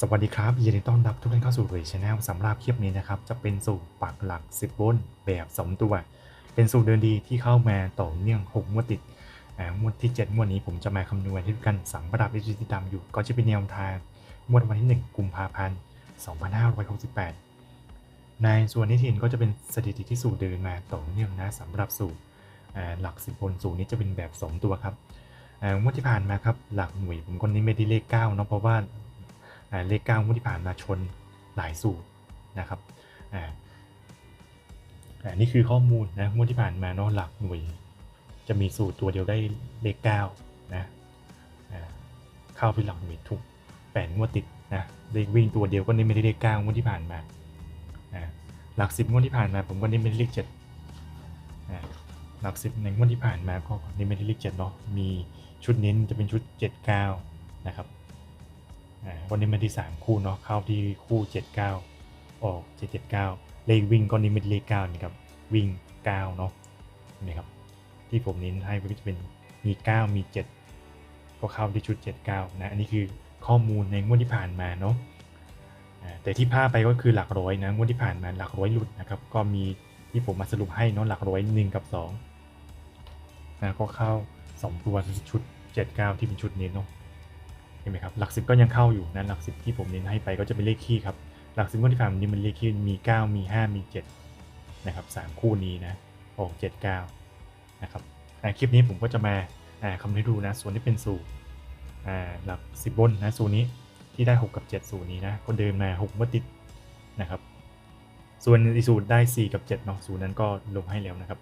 สวัสดีครับยินดีต้อนรับทุกท่านเข้าสู่เรยชแนลสำหรับคลิปนี้นะครับ จะเป็นสูตรปักหลัก 10บนแบบ 2 ตัว เป็นสูตรเดินดีที่เข้ามาต่อเนื่อง6งวดติดงวดที่ 7 งวดนี้ผมจะมาคำนวณให้ทุกท่านสำหรับวิธีที่ตามอยู่ ก็จะเป็นแนวทางงวดวันที่ 1 กุมภาพันธ์ 2568 ในส่วนที่เห็นก็จะเป็นสถิติที่สูตรเดินมาต่อเนื่องนะสำหรับสูตรหลัก 10บนสูตรนี้จะเป็นแบบ 2 ตัวครับงวดที่ผ่านมาครับหลักหน่วยผมคนนี้ไม่ได้เลข9เนาะเพราะว่า เลขเก้างวดที่ผ่านมาชนหลายสูตรนะครับอ่าอ่านี่คือข้อมูลนะงวดที่ผ่านมาเนาะหลักหน่วย จะมีสูตรตัวเดียวได้เลขเก้านะเข้าไปหลักหน่วยทุกแปดงวดติดนะเลขวิ่งตัวเดียวก็นี่ไม่ได้เลขเก้างวดที่ผ่านมาหลักสิบงวดที่ผ่านมา ผมก็นี่ไม่ได้เลขเจ็ดหลักสิบในงวดที่ผ่านมาก็นี่ไม่ได้เลขเจ็ดเนาะมีชุดเน้นจะเป็นชุดเจ็ดเก้านะครับ วันนี้มาที่ 3 คู่เนาะเข้าที่คู่ 79 ออก 779 เลขวิ่งก็นิมิตเลข9นี่ครับวิ่ง9เนาะนี่ครับที่ผมเน้นให้ก็จะเป็นมี 9 มี 7 ก็เข้าที่ชุด 79 นะอันนี้คือข้อมูลในงวดที่ผ่านมาเนาะแต่ที่พลาดไปก็คือหลักร้อยนะงวดที่ผ่านมาหลักร้อยหลุดนะครับก็มีที่ผมมาสรุปให้เนาะหลักร้อย1กับ2นะก็เข้า 2 ตัวชุด 79 ที่เป็นชุดนี้เนาะ เห็นไหมครับหลักสิบก็ยังเข้าอยู่นะหลักสิบที่ผมเน้นให้ไปก็จะเป็นเลขคี่ครับหลักสิบงวดที่ผ่านมานี้มันเลขคี่มี 9 มี 5 มี 7 นะครับสามคู่นี้นะออก7 9 นะครับคลิปนี้ผมก็จะมาคำนวณให้ดูนะส่วนที่เป็นสูตรหลักสิบบนนะสูตรนี้ที่ได้ 6 กับ 7 สูตรนี้นะก็เดินมา6งวดติดนะครับ ส่วนอีสูตรได้ 4 กับ 7เนาะสูตรนั้นก็ลงให้แล้วนะครับ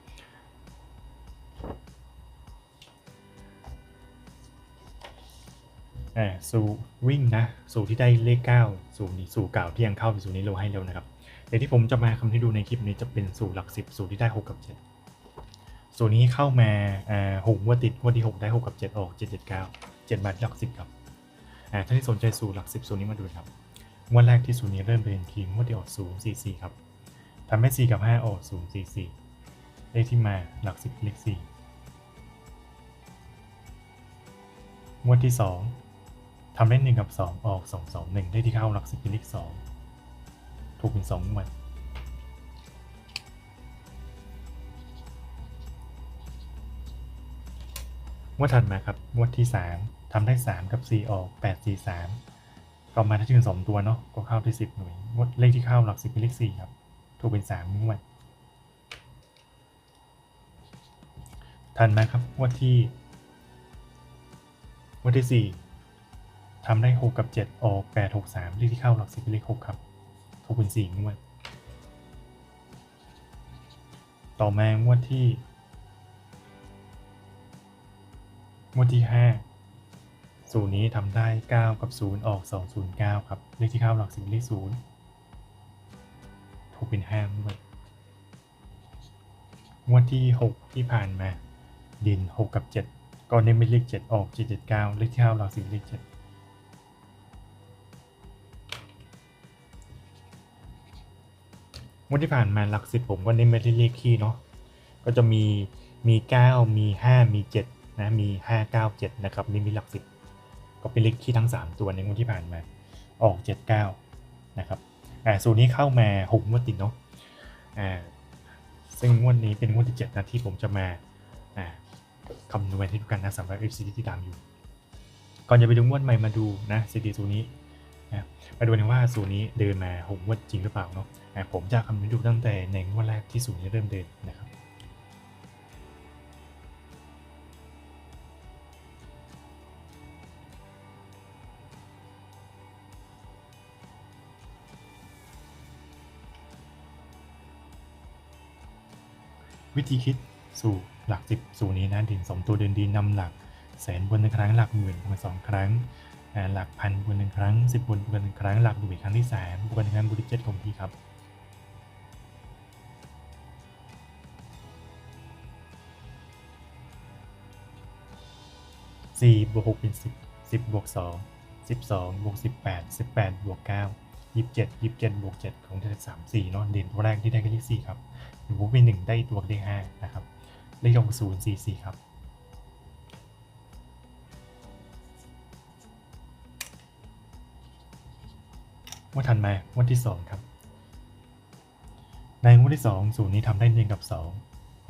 อ่าสู่วิ่งนะสู่ที่ได้เลข9สู่นี้สู่เก่าที่ยังเข้าไปสู่นี้เราให้เร็วนะครับเดี๋ยวที่ผมจะมาคำให้ดูในคลิปนี้จะเป็นสู่หลัก 10 สู่ที่ได้ 6 กับ 7 สู่นี้เข้ามาอ่าหกงวดติดงวดที่6ได้ 6 กับ 7 ออก 7 7 9 7มาที่หลัก 10 ครับอ่าถ้าที่สนใจสู่หลัก 10 สู่นี้มาดูครับงวดแรกที่สู่นี้เริ่มเป็นทีมงวดที่ออก0 4 4ครับทำให้4กับ 5 ออก0 4 4เลขที่มาหลัก 10เลข4งวดที่ 2 ทำได้1กับ2ออก2 2 1ได้ที่เข้าหลักสิบเป็นเลข2ถูกเป็น2งวดงวดถัดมาครับงวดที่3ทำได้3กับ4ออก8 4 3ก็มาถ้าถึง2ตัวเนาะก็เข้าที่10หน่วยงวดเลขที่เข้าหลักสิบเป็นเลข4ครับ ถูกเป็น3งวดถัดมครับงวดที่งวดที่4 ทำได้ 6 กับ 7 ออก 8 6 3เลขที่เข้าหลักสิบเป็นเลข6ครับถูกเป็น4งวด ต่อมางวดที่ งวดที่ 5 สูตรนี้ทำได้ 9 กับ 0 ออก 209 ครับ เลขที่เข้าหลักสิบเป็นเลข0ถูกเป็น 5 งวด งวดที่ 6 ที่ผ่านมา ดิน 6 กับ 7 ก็เน้นเป็นเลข 7 ออก 779 เลขที่เข้าหลักสิบเลข 7 งวดที่ผ่านมาหลักสิบผมก็เน้นไปที่เลขคี่เนาะก็จะมีมี9มี5มี7นะมี5 9 7นะครับนี่มีหลักสิบก็เป็นเลขคี่ทั้ง3ตัวในงวดที่ผ่านมาออก79นะครับอ่าสูตรนี้เข้ามา6งวดติดเนาะอ่าซึ่งงวดนี้เป็นงวดที่7นะที่ผมจะมาอ่าคำนวณให้ทุกกันนะสำหรับ FC ที่ตามอยู่ ก่อนจะไปดูงวดใหม่มาดูนะสถิติสูตรนี้ นะมาดูกันว่าสูตรนี้เดินมาหกงวดจริงหรือเปล่าเนาะผมจะคำนวณดูตั้งแต่ในงวดแรกที่สูตรนี้เริ่มเดินนะครับวิธีคิดสู่หลักสิบสู่นี้นะดินสมตัวเดินดีนำหลักแสนบนหนึ่งครั้งหลักหมื่นบวกสองครั้ง หลักพันบวกหนึ่งครั้งสิบบนบวกหนึ่งครั้งหลักหน่วยครั้งที่สามบวกหนึ่งครั้งบวกที่เจ็ดของพี่ครับสี่บวกหกเป็นสิบสิบบวกสองสิบสองบวกสิบแปดสิบแปดบวกเก้ายี่สิบเจ็ดยี่สิบเจ็ดบวกเจ็ดของเดือนสามสี่เนาะเด่นตัวแรกที่ได้ก็เลขสี่ครับหรือว่าเป็นหนึ่งได้ตัวเลขห้านะครับเลขของศูนย์สี่สี่ครับ งว่าทันไหมงวันที่สองครับ ในงวดที่สองสูตรนี้ทำได้หนึ่งกับสอง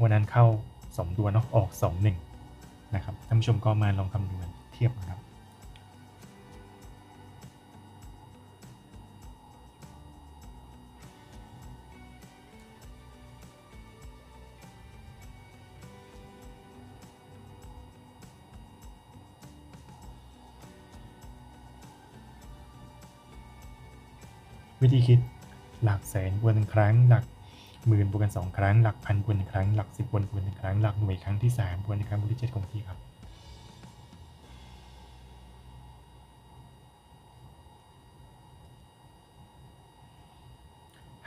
วันนั้นเข้าสองตัวเนาะออกสองหนึ่งนะครับท่านผู้ชมก็มาลองคำนวณเทียบนะครับ วิธีคิดหลักแสนบวกหนึ่งครั้ง หลักหมื่นบวกกันสองครั้ง หลักพันบวกหนึ่งครั้ง หลักสิบบวกหนึ่งครั้ง หลักหน่วยครั้งที่สามบวกหนึ่งครั้งบวกที่เจ็ดคงที่ครับ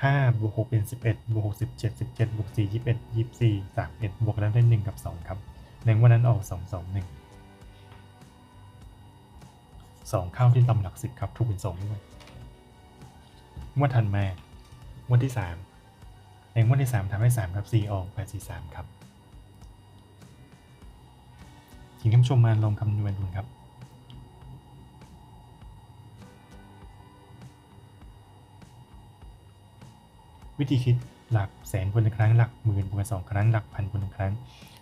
ห้าบวกหกเป็นสิบเอ็ดบวกหกสิบเจ็ดสิบเจ็ดบวกสี่ยี่สิบเอ็ดยี่สิบสี่สามเอ็ดบวกแล้วได้หนึ่งกับสองครับในวันนั้นออกสองสองหนึ่งสองเข้าที่ตำหลักสิบครับถูกเป็นสองด้วย งวดถัดมางวดที่สามในงวดที่สามทำให้สามครับสี่ออกแปดสี่สามครับทีนี้ท่านผู้ชมมาลองคำนวณดูครับวิธีคิดหลักแสนบนหนึ่งครั้งหลักหมื่นบนสองครั้งหลักพันบนหนึ่งครั้ง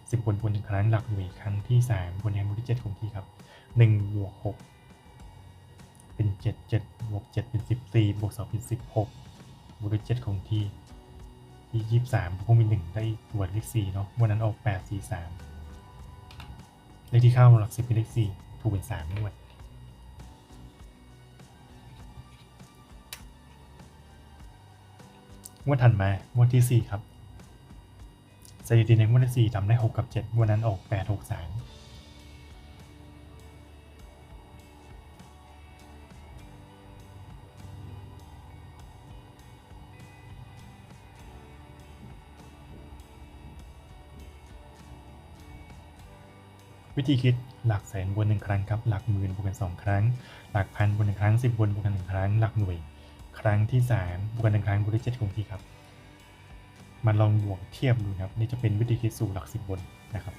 สิบบนบนหนึ่งครั้งหลักหน่วยครั้งที่สามบนแฮมบนที่เจ็ดคงที่ครับหนึ่งบวกหก เป็น 7 7บวก7เป็น 14บวก2เป็น 16บวกด้วย7องที่ที่ 23คงมี1ได้บวกเลข4เนาะวันนั้นออก 8 4 3 เลขที่เข้าหลัก10เป็นเลข4ถูกเป็น3งวดงวดถัดมางวดที่ 4 ครับสถิติในงวดที่4ทำได้ 6 กับ7วันนั้นออก 8 6 3 วิธีคิดหลักแสนบนหนึ่งครั้งครับ หลักหมื่นบวกกันสองครั้ง หลักพันบนหนึ่งครั้งสิบบนบวกกันหนึ่งครั้ง หลักหน่วย ครั้งที่สามบวกกันหนึ่งครั้งบวกด้วยเจ็ดคงที่ครับ มาลองบวกเทียบดูครับ นี่จะเป็นวิธีคิดสู่หลักสิบบนนะครับ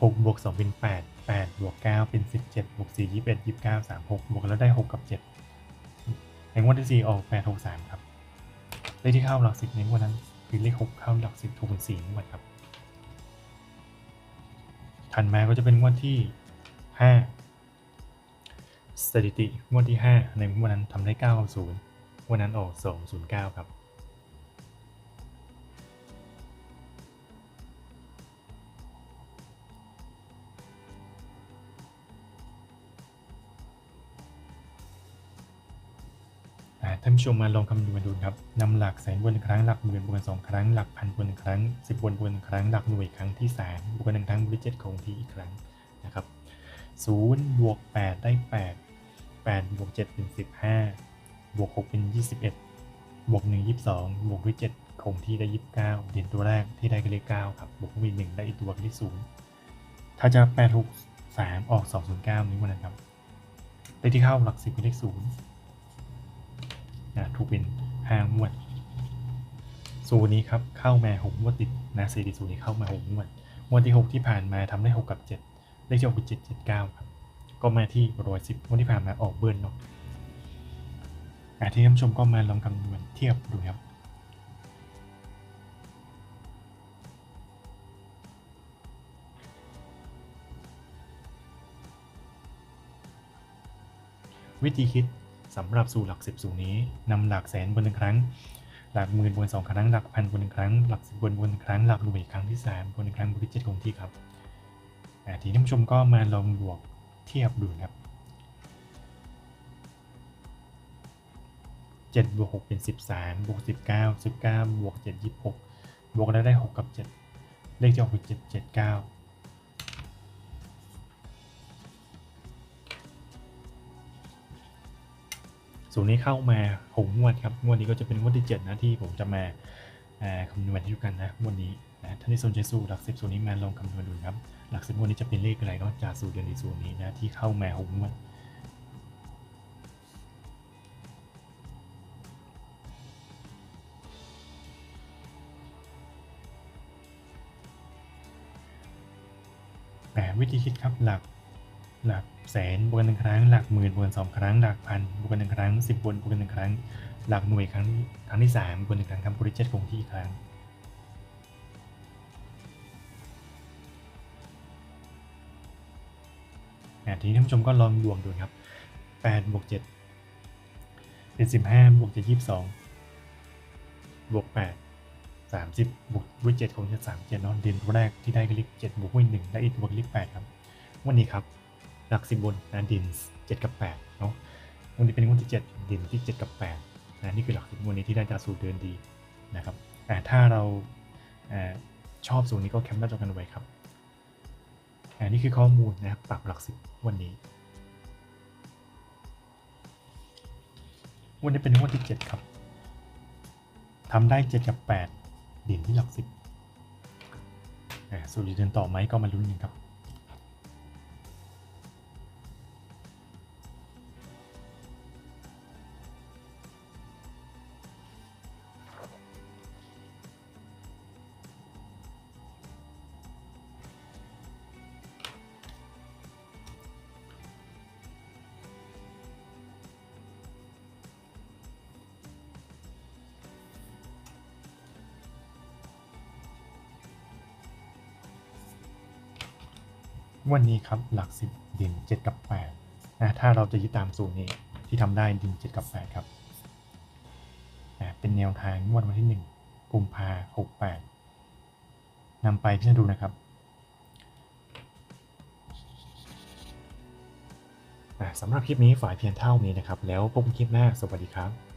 หกบวกสองเป็นแปดแปดบวกเก้าเป็นสิบเจ็ดบวกสี่ยี่สิบเอ็ดยี่สิบเก้าสามหกบวกแล้วได้หกกับเจ็ดในงวดที่สี่ออกแปดหกสามครับ เลขที่เข้าหลักสิบในงวดนั้น คือเลขหกเข้าหลักสิบถูกเป็นสี่งวดครับ ถัดมาก็จะเป็นงวดที่ 5 สถิติงวดที่ 5 ในงวดนั้นทำได้9กับ0งวันนั้นออก 209 ครับานผู้ชมมาลองคำนวณดูครับนำหลักแสนบนหนึ่งครั้งหลักหมื่นบวกกันสองครั้งหลักพันบวกหนึ่งครั้งสิบบนบวกหนึ่งครั้งหลักหน่วยครั้งที่สามบวกกันหนึ่งครั้งบวกเจ็ดคงที่อีกครั้งนะครับศูนย์บวกแปดได้แปดแปดบวกเจ็ดเป็นสิบห้าบวกหกเป็นยี่สิบเอ็ดบวกหนึ่งยี่สิบสองบวกด้วยเจ็ดคงที่ได้ยี่สิบเก้าเด่นตัวแรกที่ได้ก็เลขเก้าครับบวกมีหนึ่งได้อีกตัวก็เลขศูนย์ถ้าจะแปดหกสามออกสองศูนย์เก้านี้วันนั้นครับเลขที่เข้าหลักสิบเป็นเลขศูนย์ นะถูกเป็นห้างวดสูนี้ครับเข้ามาหกงวดติดนะสถิติสูนี้เข้ามาหกงวดงวดที่หกที่ผ่านมาทำได้หกกับเจ็ดเลขที่อกเป็นเจ็ดเจ็ดเก้าครับก็มาที่ร้อยสิบงวดที่ผ่านมาออกเบิร์นเนาะอะที่ท่านผู้ชมก็มาลองคำนวณเทียบดูครับวิธีคิด สำหรับสูตรหลักสิบสูตรนี้นำหลักแสนบนหนึ่งครั้ง หลักหมื่นบนสองครั้งหลักพันบนหนึ่งครั้ง หลักสิบบนบนหนึ่งครั้งหลักหน่วยครั้งที่สามบนหนึ่งครั้งบนที่เจ็ดคงที่ครับทีนี้ผู้ชมก็มาลองบวกเทียบดูครับ7บวก6เป็น 13บวก19 19บวก7 26บวกแล้วได้ 6 กับ 7 เลขที่ออกคือ7 7 9 สูตรนี้เข้ามาหกงวดครับงวดนี้ก็จะเป็นงวดที่ 7 นะที่ผมจะมาคำนวณให้ทุกกันนะงวดนี้นะท่านที่สนใจสูหลักสิบสูตรนี้มาลองคำนวณดูครับหลักสิบงวดนี้จะเป็นเลขอะไรนอกจากสูตรเดียวในสูตรนี้นะที่เข้ามาหกงวดแหมวิธีคิดครับหลักหลัก แสนบวกกันหนึ่งครั้ง หลักหมื่นบวกกันสองครั้ง หลักพันบวกกันหนึ่งครั้งสิบบนบวกกันหนึ่งครั้ง หลักหน่วยครั้งครั้งที่สามบวกกันหนึ่งครั้งครับบริเจ็ดคงที่ครั้งทีนี้ท่านผู้ชมก็ลองบวกดูครับแปดบวกเจ็ดเป็นสิบห้าบวกเจ็ดยี่สิบสองบวกแปดสามสิบบวกด้วยเจ็ดคงจะสามเจ็ดเนาะเด่นตัวแรกที่ได้ก็เลขเจ็ดบวกด้วยหนึ่งได้อีกตัวกเลขแปดครับ วันนี้ครับ หลักสิบบนนะด่นเจ็ดกับแปดเนาะวันนี้เป็นวันที่เจ็ดด่นที่เจ็ดกับแปดนะนี่คือหลักสิบวันนี้ที่ได้จากสูตรเดินดีนะครับอ่ถ้าเราอชอบสูตรนี้ก็แคปหน้าจอกันไว้ครับอันนี้คือข้อมูลนะครับปรับหลักสิบวันนี้ วันนี้เป็นงวดที่เจ็ดครับทำได้เจ็ดกับแปดด่นที่หลักสิบอ่าสูตรจะเดินต่อไหมก็มาลุ้นกันครับ วันนี้ครับหลักสิบด่นเจ็ดกับแปดนะถ้าเราจะยึดตามสูตรนี้ที่ทำได้ด่นเจ็ดกับแปดครับอ่าเป็นแนวทางงวดวันที่หนึ่งกุมภาหกแปดนำไปพิจารณาดูนะครับอ่าสำหรับคลิปนี้ฝ่ายเพียงเท่านี้นะครับ แล้วพบกันคลิปหน้าสวัสดีครับ